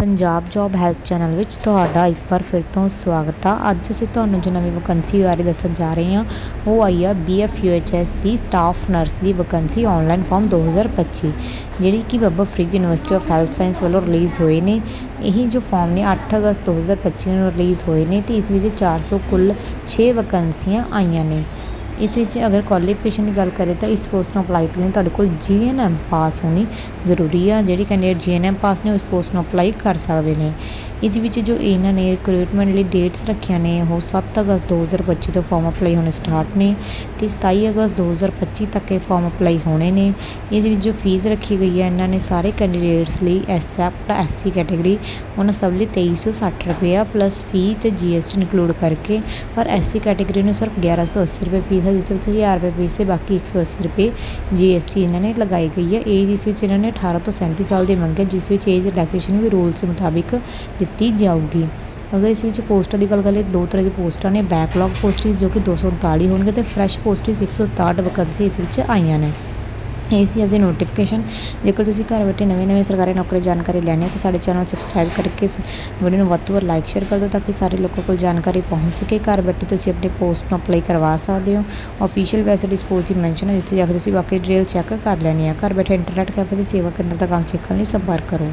Punjab job help channel ਵਿੱਚ ਤੁਹਾਡਾ ਇੱਕ ਵਾਰ ਫਿਰ ਤੋਂ ਸਵਾਗਤ ਆ। ਅੱਜ ਅਸੀਂ ਤੁਹਾਨੂੰ ਜੋ ਨਵੀਂ ਵੈਕੰਸੀ ਬਾਰੇ ਦੱਸਣ ਜਾ ਰਹੇ ਹਾਂ, ਉਹ ਆਈ ਆ ਬੀਐਫ ਯੂਐਚਐਸ ਦੀ ਸਟਾਫ ਨਰਸ ਦੀ ਵੈਕੰਸੀ ਆਨਲਾਈਨ ਫਾਰਮ 2025 ਜਿਹੜੀ ਕਿ Baba Farid university of health science ਵੱਲੋਂ ਰਿਲੀਜ਼ ਹੋਏ ਨੇ। ਇਹ ਜੋ ਫਾਰਮ ਨੇ 8 ਅਗਸਤ 2025 ਨੂੰ ਰਿਲੀਜ਼ ਹੋਏ ਨੇ ਤੇ ਇਸ ਵਿੱਚ 400 ਕੁੱਲ 6 ਵੈਕੈਂਸੀਆਂ ਆਈਆਂ ਨੇ। ਇਸ ਵਿੱਚ ਅਗਰ ਕੁਆਲੀਫਿਕੇਸ਼ਨ ਦੀ ਗੱਲ ਕਰੇ ਤਾਂ ਇਸ ਪੋਸਟ ਨੂੰ ਅਪਲਾਈ ਕਰਨ ਲਈ ਤੁਹਾਡੇ ਕੋਲ ਜੀਐਨਐਮ ਪਾਸ ਹੋਣੀ ਜ਼ਰੂਰੀ ਆ। ਜਿਹੜੀ ਕੈਂਡੀਡੇਟ ਜੀਐਨਐਮ ਪਾਸ ਨੇ, ਉਸ ਪੋਸਟ ਨੂੰ ਅਪਲਾਈ ਕਰ ਸਕਦੇ ਨੇ। ਇਸ ਵਿੱਚ ਜੋ ਇਹਨਾਂ ਨੇ ਰਿਕਰੂਟਮੈਂਟ ਲਈ ਡੇਟਸ ਰੱਖੀਆਂ ਨੇ, ਉਹ 7 ਅਗਸਤ 2025 ਤੋਂ ਫਾਰਮ ਅਪਲਾਈ ਹੋਣੇ ਸਟਾਰਟ ਨੇ ਤੇ 27 ਅਗਸਤ 2025 ਤੱਕ ਇਹ ਫਾਰਮ ਅਪਲਾਈ ਹੋਣੇ ਨੇ। ਇਸ ਵਿੱਚ ਜੋ ਫੀਸ ਰੱਖੀ ਗਈ ਹੈ ਇਹਨਾਂ ਨੇ ਸਾਰੇ ਕੈਂਡੀਡੇਟਸ ਲਈ ਐਕਸੈਪਟ ਐਸਸੀ ਕੈਟਾਗਰੀ ਉਹਨਾਂ ਸਭ ਲਈ 2360 ਰੁਪਇਆ ਪਲੱਸ ਫੀ ਤੇ ਜੀਐਸਟੀ ਇਨਕਲੂਡ ਕਰਕੇ। ਪਰ ਐਸਸੀ ਕੈਟਾਗਰੀ ਨੂੰ ਸਿਰਫ 1180 ਰੁਪਏ ਫੀਸ ਹੈ ਜਿਸ ਵਿੱਚ 1000 ਰੁਪਏ ਫੀਸ ਤੇ ਬਾਕੀ 180 ਰੁਪਏ ਜੀਐਸਟੀ ਇਹਨਾਂ ਨੇ ਲਗਾਈ ਗਈ ਹੈ। ਏਜ ਇਸ ਵਿੱਚ ਇਹਨਾਂ ਨੇ 18 ਤੋਂ 37 ਸਾਲ ਦੀ ਮੰਗੀ ਹੈ, ਜਿਸ ਵਿੱਚ ਏਜ ਰਿਲੈਕਸੇਸ਼ਨ ਵੀ ਰੂਲਸ ਮੁਤਾਬਿਕ ਦਿੱਤੀ ਜਾਊਗੀ। ਅਗਰ ਇਸ ਵਿੱਚ ਪੋਸਟਾਂ ਦੀ ਗੱਲ ਕਰੀਏ, ਦੋ ਤਰ੍ਹਾਂ ਦੀ ਪੋਸਟਾਂ ਨੇ ਬੈਕਲੌਗ ਪੋਸਟਿਸ ਜੋ ਕਿ 239 ਹੋਣਗੇ ਤੇ ਫਰੈਸ਼ ਪੋਸਟਿਸ 167 ਵੈਕੰਸੀ ਇਸ ਵਿੱਚ ਆਈਆਂ ਨੇ। ਇਹ ਸੀ ਅੱਜ ਦੀ ਨੋਟੀਫਿਕੇਸ਼ਨ ਜੇਕਰ ਤੁਸੀਂ ਘਰ ਬੈਠੇ ਨਵੇਂ ਨਵੇਂ ਸਰਕਾਰੀ ਨੌਕਰੀ ਜਾਣਕਾਰੀ ਲੈਣੀ ਹੈ, ਤਾਂ ਸਾਡੇ ਚੈਨਲ ਨੂੰ ਸਬਸਕ੍ਰਾਈਬ ਕਰਕੇ ਇਸ ਵੀਡੀਓ ਨੂੰ ਵੱਧ ਤੋਂ ਵੱਧ ਲਾਈਕ ਸ਼ੇਅਰ ਕਰ ਦਿਓ, ਤਾਂ ਕਿ ਸਾਰੇ ਲੋਕਾਂ ਕੋਲ ਜਾਣਕਾਰੀ ਪਹੁੰਚ ਸਕੇ। ਘਰ ਬੈਠੇ ਤੁਸੀਂ ਆਪਣੇ ਪੋਸਟ ਨੂੰ ਅਪਲਾਈ ਕਰਵਾ ਸਕਦੇ ਹੋ। ਅਫੀਸ਼ੀਅਲ ਵੈਬਸਾਈਟ ਇਸ ਪੋਸਟ ਦੀ ਮੈਂਸ਼ਨ ਹੈ, ਜਿਸ ਤੇ ਜਾ ਕੇ ਤੁਸੀਂ ਬਾਕੀ ਡਿਟੇਲ ਚੈੱਕ ਕਰ ਲੈਣੀ ਹੈ। ਘਰ ਬੈਠੇ ਇੰਟਰਨੈਟ ਕੈਫੇ ਦੀ ਸੇਵਾ ਕੇਂਦਰ ਦਾ ਕੰਮ ਸਿੱਖਣ ਲਈ ਸੰਪਰਕ ਕਰੋ।